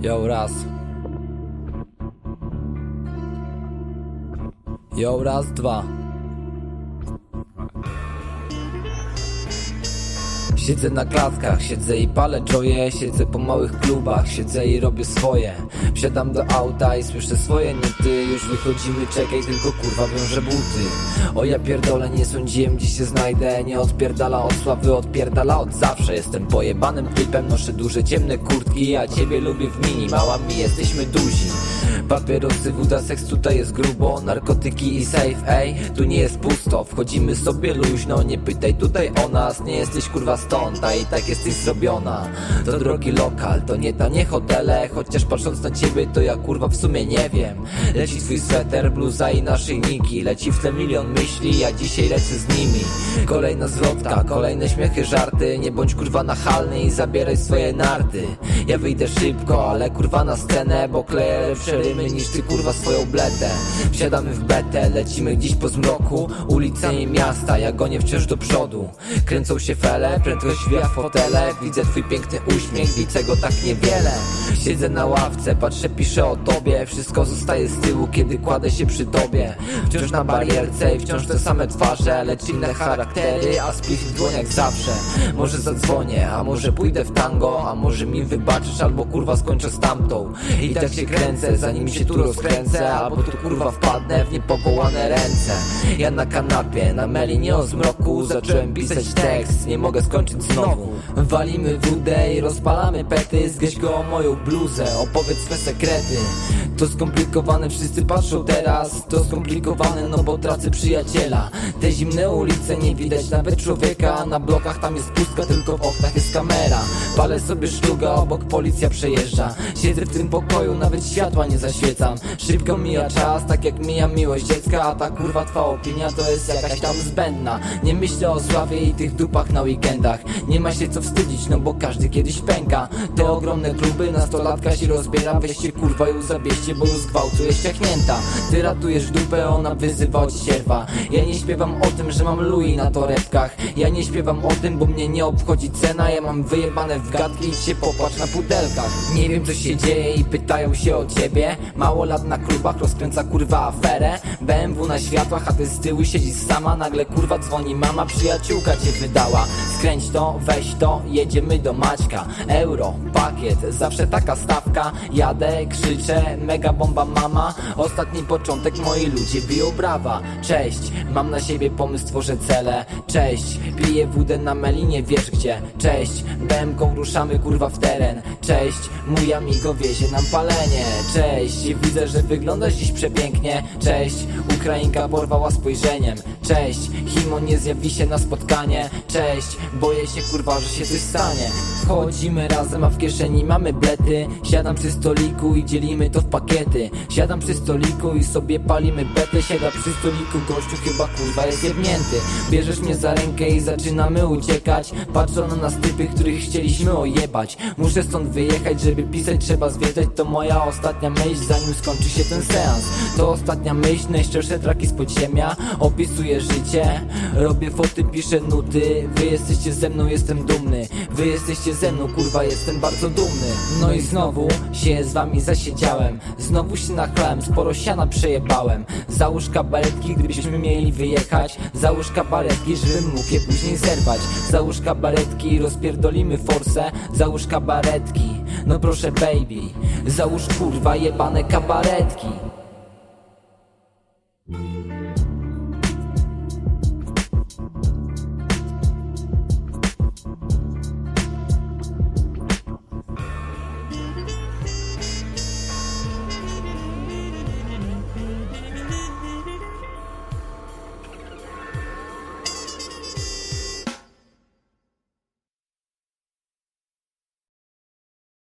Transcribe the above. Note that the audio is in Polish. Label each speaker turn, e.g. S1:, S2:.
S1: Yo, raz. Yo, raz, dwa. Siedzę na klatkach, siedzę i palę joje Siedzę po małych klubach, siedzę i robię swoje. Wsiadam do auta i słyszę swoje nity Już wychodzimy, czekaj, tylko kurwa wiąże buty. O ja pierdolę, nie sądziłem gdzie się znajdę Nie odpierdala od sławy, odpierdala od zawsze. Jestem pojebanym typem, noszę duże ciemne kurtki Ja ciebie lubię w mini, mała mi jesteśmy duzi Papierosy, woda, seks, tutaj jest grubo. Narkotyki i safe, ej, tu nie jest pusto. Wchodzimy sobie luźno, nie pytaj tutaj o nas. Nie jesteś kurwa stąd, a i tak jesteś zrobiona. To drogi lokal, to nie tanie hotele. Chociaż patrząc na ciebie, to ja kurwa w sumie nie wiem. Leci twój sweter, bluza i naszyjniki Leci w tle milion myśli, ja dzisiaj lecę z nimi. Kolejna zwrotka, kolejne śmiechy, żarty. Nie bądź kurwa nachalny i zabieraj swoje narty. Ja wyjdę szybko, ale kurwa na scenę Bo kleję lepsze rymy niż ty kurwa swoją bletę. Wsiadamy w betę, lecimy gdzieś po zmroku. Ulice i miasta, ja gonię wciąż do przodu. Kręcą się fele, prędkość wija fotele Widzę twój piękny uśmiech, widzę go tak niewiele. Siedzę na ławce, patrzę, piszę o tobie. Wszystko zostaje z tyłu, kiedy kładę się przy tobie. Wciąż na barierce i wciąż te same twarze Lecz inne charaktery, a spliff w dłoniach zawsze. Może zadzwonię, a może pójdę w tango A może mi wybaczysz, albo kurwa skończę z tamtą. I tak się kręcę, zanim się tu rozkręcę Albo tu kurwa wpadnę w niepowołane ręce. Ja na kanapie, na melinie o zmroku Zacząłem pisać tekst, nie mogę skończyć znowu. Walimy wódę i rozpalamy pety. Zgryź go o moją bluzę, opowiedz swe sekrety. To skomplikowane, wszyscy patrzą teraz. To skomplikowane, no bo tracę przyjaciela. Te zimne ulice, nie widać nawet człowieka. Na blokach tam jest pustka, tylko w oknach jest kamera. Palę sobie szluga, obok policja przejeżdża. Siedzę w tym pokoju, nawet światła nie zaświecam. Szybko mija czas, tak jak mija miłość dziecka A ta kurwa twa opinia to jest jakaś tam zbędna. Nie myślę o sławie i tych dupach na weekendach. Nie ma się co wstydzić, no bo każdy kiedyś pęka. Te ogromne kluby, nastolatka się rozbiera Weźcie kurwa ją zabierzcie, bo już gwałtuje ściachnięta Ty ratujesz dupę, ona wyzywa od sierwa. Ja nie śpiewam o tym, że mam Louis na torebkach. Ja nie śpiewam o tym, bo mnie nie obchodzi cena. Ja mam wyjebane w gadki i się popłacz na pudelkach. Nie wiem co się dzieje i pytają się o ciebie Mało lat na klubach rozkręca kurwa aferę. BMW na światłach, a ty z tyłu siedzisz sama. Nagle kurwa dzwoni mama, przyjaciółka cię wydała Skręć to, weź to, jedziemy do Maćka. Euro, pakiet, zawsze taka stawka. Jadę, krzyczę, mega bomba mama. Ostatni początek, moi ludzie biją brawa. Cześć, mam na siebie pomysł, tworzę cele. Cześć, piję wódę na melinie, wiesz gdzie. Cześć, BMką ruszamy kurwa w teren. Cześć, mój amigo wiezie nam palenie. Cześć, widzę, że wyglądasz dziś przepięknie. Cześć, Ukrainka porwała spojrzeniem. Cześć, Himo nie zjawi się na spotkanie. Cześć, boję się kurwa, że się coś stanie. Wchodzimy razem, a w kieszeni mamy blety. Siadam przy stoliku i dzielimy to w pakiety. Siadam przy stoliku i sobie palimy betę. Siada przy stoliku gościu, chyba kurwa jest jebnięty. Bierzesz mnie za rękę i zaczynamy uciekać. Patrzą na nas typy, których chcieliśmy ojebać. Muszę stąd wyjechać, żeby pisać trzeba zwiedzać. To moja ostatnia myśl, zanim skończy się ten seans. To ostatnia myśl, najszczersze traki z podziemia. Opisuję życie, robię foty, piszę nuty. Wy jesteście ze mną, jestem dumny. Wy jesteście ze mną, kurwa, jestem bardzo dumny. No i znowu się z wami zasiedziałem. Znowu się nachlałem, sporo siana przejebałem. Załóż kabaretki, gdybyśmy mieli wyjechać. Załóż kabaretki, żebym mógł je później zerwać. Załóż kabaretki, rozpierdolimy forsę. Załóż kabaretki, no proszę baby. Załóż kurwa jebane kabaretki